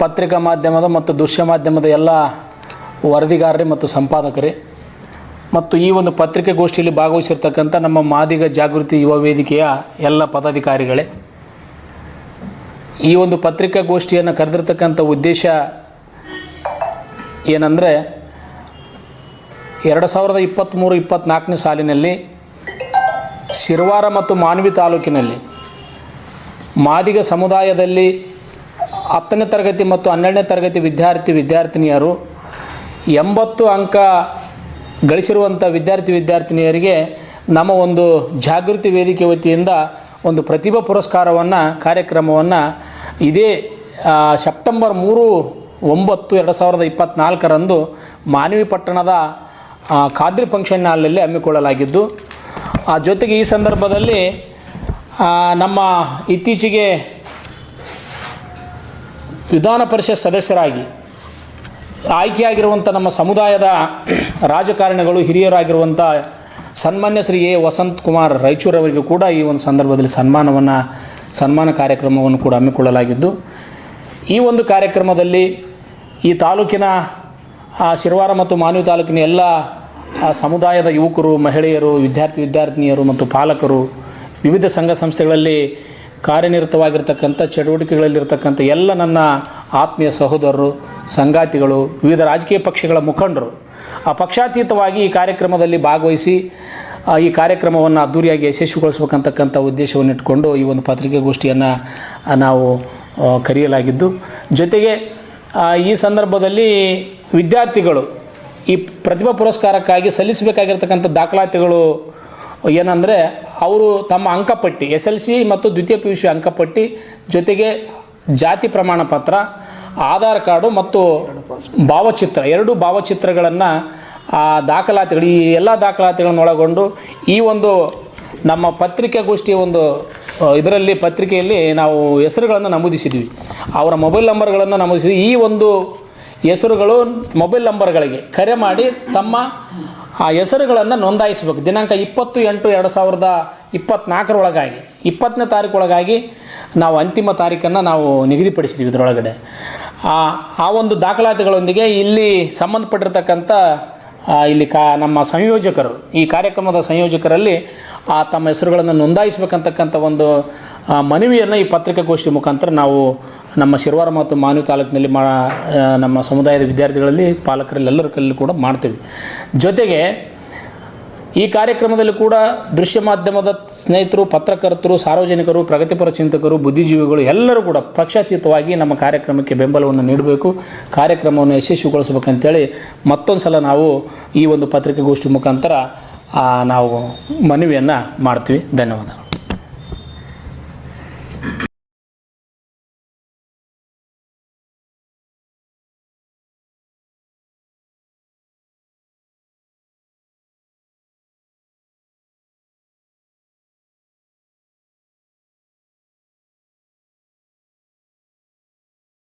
ಪತ್ರಿಕಾ ಮಾಧ್ಯಮದ ಮತ್ತು ದೃಶ್ಯ ಮಾಧ್ಯಮದ ಎಲ್ಲ ವರದಿಗಾರರೇ ಮತ್ತು ಸಂಪಾದಕರೇ. ಮತ್ತು ಈ ಒಂದು ಪತ್ರಿಕಾಗೋಷ್ಠಿಯಲ್ಲಿ ಭಾಗವಹಿಸಿರ್ತಕ್ಕಂಥ ನಮ್ಮ ಮಾದಿಗ ಜಾಗೃತಿ ಯುವ ವೇದಿಕೆಯ ಎಲ್ಲ ಪದಾಧಿಕಾರಿಗಳೇ. ಈ ಒಂದು ಪತ್ರಿಕಾಗೋಷ್ಠಿಯನ್ನು ಕರೆದಿರ್ತಕ್ಕಂಥ ಉದ್ದೇಶ ಏನಂದರೆ, ಎರಡು ಸಾವಿರದ ಇಪ್ಪತ್ತ್ಮೂರು ಇಪ್ಪತ್ತ್ನಾಲ್ಕನೇ ಸಾಲಿನಲ್ಲಿ ಶಿರ್ವಾರ ಮತ್ತು ಮಾನ್ವಿ ತಾಲೂಕಿನಲ್ಲಿ ಮಾದಿಗ ಸಮುದಾಯದಲ್ಲಿ ಹತ್ತನೇ ತರಗತಿ ಮತ್ತು ಹನ್ನೆರಡನೇ ತರಗತಿ ವಿದ್ಯಾರ್ಥಿ ವಿದ್ಯಾರ್ಥಿನಿಯರು ಎಂಬತ್ತು ಅಂಕ ಗಳಿಸಿರುವಂಥ ವಿದ್ಯಾರ್ಥಿ ವಿದ್ಯಾರ್ಥಿನಿಯರಿಗೆ ನಮ್ಮ ಒಂದು ಜಾಗೃತಿ ವೇದಿಕೆ ವತಿಯಿಂದ ಒಂದು ಪ್ರತಿಭಾ ಪುರಸ್ಕಾರವನ್ನು, ಕಾರ್ಯಕ್ರಮವನ್ನು ಇದೇ ಸೆಪ್ಟೆಂಬರ್ ಮೂರು ಒಂಬತ್ತು ಎರಡು ಸಾವಿರದ ಇಪ್ಪತ್ತ್ನಾಲ್ಕರಂದು ಮಾನವಿ ಪಟ್ಟಣದ ಖಾದ್ರಿ ಫಂಕ್ಷನ್ ಹಾಲಲ್ಲಿ ಹಮ್ಮಿಕೊಳ್ಳಲಾಗಿದ್ದು, ಆ, ಜೊತೆಗೆ ಈ ಸಂದರ್ಭದಲ್ಲಿ ನಮ್ಮ ಇತ್ತೀಚೆಗೆ ವಿಧಾನ ಪರಿಷತ್ ಸದಸ್ಯರಾಗಿ ಆಯ್ಕೆಯಾಗಿರುವಂಥ ನಮ್ಮ ಸಮುದಾಯದ ರಾಜಕಾರಣಿಗಳು, ಹಿರಿಯರಾಗಿರುವಂಥ ಸನ್ಮಾನ್ಯ ಶ್ರೀ ಎ. ವಸಂತ್ ಕುಮಾರ್ ರಾಯಚೂರವರಿಗೂ ಕೂಡ ಈ ಒಂದು ಸಂದರ್ಭದಲ್ಲಿ ಸನ್ಮಾನವನ್ನು, ಸನ್ಮಾನ ಕಾರ್ಯಕ್ರಮವನ್ನು ಕೂಡ ಹಮ್ಮಿಕೊಳ್ಳಲಾಗಿದ್ದು, ಈ ಒಂದು ಕಾರ್ಯಕ್ರಮದಲ್ಲಿ ಈ ತಾಲೂಕಿನ ಶಿರವಾರ ಮತ್ತು ಮಾನವಿ ತಾಲೂಕಿನ ಎಲ್ಲ ಸಮುದಾಯದ ಯುವಕರು, ಮಹಿಳೆಯರು, ವಿದ್ಯಾರ್ಥಿ, ವಿದ್ಯಾರ್ಥಿನಿಯರು ಮತ್ತು ಪಾಲಕರು ವಿವಿಧ ಸಂಘ ಸಂಸ್ಥೆಗಳಲ್ಲಿ ಕಾರ್ಯನಿರತವಾಗಿರ್ತಕ್ಕಂಥ, ಚಟುವಟಿಕೆಗಳಲ್ಲಿರ್ತಕ್ಕಂಥ ಎಲ್ಲ ನನ್ನ ಆತ್ಮೀಯ ಸಹೋದರರು, ಸಂಗಾತಿಗಳು, ವಿವಿಧ ರಾಜಕೀಯ ಪಕ್ಷಗಳ ಮುಖಂಡರು ಆ ಪಕ್ಷಾತೀತವಾಗಿ ಈ ಕಾರ್ಯಕ್ರಮದಲ್ಲಿ ಭಾಗವಹಿಸಿ ಈ ಕಾರ್ಯಕ್ರಮವನ್ನು ಅದ್ದೂರಿಯಾಗಿ ಯಶಸ್ವಿಗೊಳಿಸ್ಬೇಕಂತಕ್ಕಂಥ ಉದ್ದೇಶವನ್ನು ಇಟ್ಕೊಂಡು ಈ ಒಂದು ಪತ್ರಿಕಾಗೋಷ್ಠಿಯನ್ನು ನಾವು ಕರೆಯಲಾಗಿದ್ದು. ಜೊತೆಗೆ ಈ ಸಂದರ್ಭದಲ್ಲಿ ವಿದ್ಯಾರ್ಥಿಗಳು ಈ ಪ್ರತಿಭಾ ಪುರಸ್ಕಾರಕ್ಕಾಗಿ ಸಲ್ಲಿಸಬೇಕಾಗಿರ್ತಕ್ಕಂಥ ದಾಖಲಾತಿಗಳು ಏನಂದರೆ ಅವರು ತಮ್ಮ ಅಂಕಪಟ್ಟಿ ಎಸ್ ಎಲ್ ಸಿ ಮತ್ತು ದ್ವಿತೀಯ ಪಿ ಯು ಸಿ ಅಂಕಪಟ್ಟಿ ಜೊತೆಗೆ ಜಾತಿ ಪ್ರಮಾಣ ಪತ್ರ, ಆಧಾರ್ ಕಾರ್ಡು ಮತ್ತು ಭಾವಚಿತ್ರ, ಎರಡು ಭಾವಚಿತ್ರಗಳನ್ನು, ಆ, ದಾಖಲಾತಿಗಳು, ಈ ಎಲ್ಲ ದಾಖಲಾತಿಗಳನ್ನು ಒಳಗೊಂಡು ಈ ಒಂದು ನಮ್ಮ ಪತ್ರಿಕಾಗೋಷ್ಠಿಯ ಒಂದು ಇದರಲ್ಲಿ ಪತ್ರಿಕೆಯಲ್ಲಿ ನಾವು ಹೆಸರುಗಳನ್ನು ನಮೂದಿಸಿದ್ವಿ. ಅವರ ಮೊಬೈಲ್ ನಂಬರ್ಗಳನ್ನು ನಮೂದಿಸಿದ್ವಿ. ಈ ಒಂದು ಹೆಸರುಗಳು ಮೊಬೈಲ್ ನಂಬರ್ಗಳಿಗೆ. ಕರೆ ಮಾಡಿ ತಮ್ಮ, ಆ ಹೆಸರುಗಳನ್ನು ನೋಂದಾಯಿಸಬೇಕು. ದಿನಾಂಕ ಇಪ್ಪತ್ತು ಎಂಟು ಎರಡು ಸಾವಿರದ ಇಪ್ಪತ್ತ್ನಾಲ್ಕರೊಳಗಾಗಿ ಇಪ್ಪತ್ತನೇ ತಾರೀಕೊಳಗಾಗಿ ನಾವು ಅಂತಿಮ ತಾರೀಕನ್ನು ನಾವು ನಿಗದಿಪಡಿಸಿದ್ದೀವಿ ಇದರೊಳಗಡೆ. ಆ ಒಂದು ದಾಖಲಾತಿಗಳೊಂದಿಗೆ ಇಲ್ಲಿ ಸಂಬಂಧಪಟ್ಟಿರ್ತಕ್ಕಂಥ ಇಲ್ಲಿ ಕಾ, ನಮ್ಮ ಸಂಯೋಜಕರು, ಈ ಕಾರ್ಯಕ್ರಮದ ಸಂಯೋಜಕರಲ್ಲಿ ಆ, ತಮ್ಮ ಹೆಸರುಗಳನ್ನು ನೋಂದಾಯಿಸಬೇಕಂತಕ್ಕಂಥ ಒಂದು ಮನವಿಯನ್ನು ಈ ಪತ್ರಿಕಾಗೋಷ್ಠಿ ಮುಖಾಂತರ ನಾವು ನಮ್ಮ ಶಿರವಾರ ಮತ್ತು ಮಾನವಿ ತಾಲೂಕಿನಲ್ಲಿ ಮಾ ನಮ್ಮ ಸಮುದಾಯದ ವಿದ್ಯಾರ್ಥಿಗಳಲ್ಲಿ, ಪಾಲಕರಲ್ಲಿ, ಎಲ್ಲರ ಕಲ್ಲಿ ಕೂಡ ಮಾಡ್ತೀವಿ. ಜೊತೆಗೆ ಈ ಕಾರ್ಯಕ್ರಮದಲ್ಲಿ ಕೂಡ ದೃಶ್ಯ ಮಾಧ್ಯಮದ ಸ್ನೇಹಿತರು, ಪತ್ರಕರ್ತರು, ಸಾರ್ವಜನಿಕರು, ಪ್ರಗತಿಪರ ಚಿಂತಕರು, ಬುದ್ಧಿಜೀವಿಗಳು ಎಲ್ಲರೂ ಕೂಡ ಪಕ್ಷಾತೀತವಾಗಿ ನಮ್ಮ ಕಾರ್ಯಕ್ರಮಕ್ಕೆ ಬೆಂಬಲವನ್ನು ನೀಡಬೇಕು. ಕಾರ್ಯಕ್ರಮವನ್ನು ಯಶಸ್ವಿಗೊಳಿಸಬೇಕಂತೇಳಿ ಮತ್ತೊಂದು ಸಲ ನಾವು ಈ ಒಂದು ಪತ್ರಿಕಾಗೋಷ್ಠಿ ಮುಖಾಂತರ ನಾವು ಮನವಿಯನ್ನು ಮಾಡ್ತೀವಿ. ಧನ್ಯವಾದಗಳು.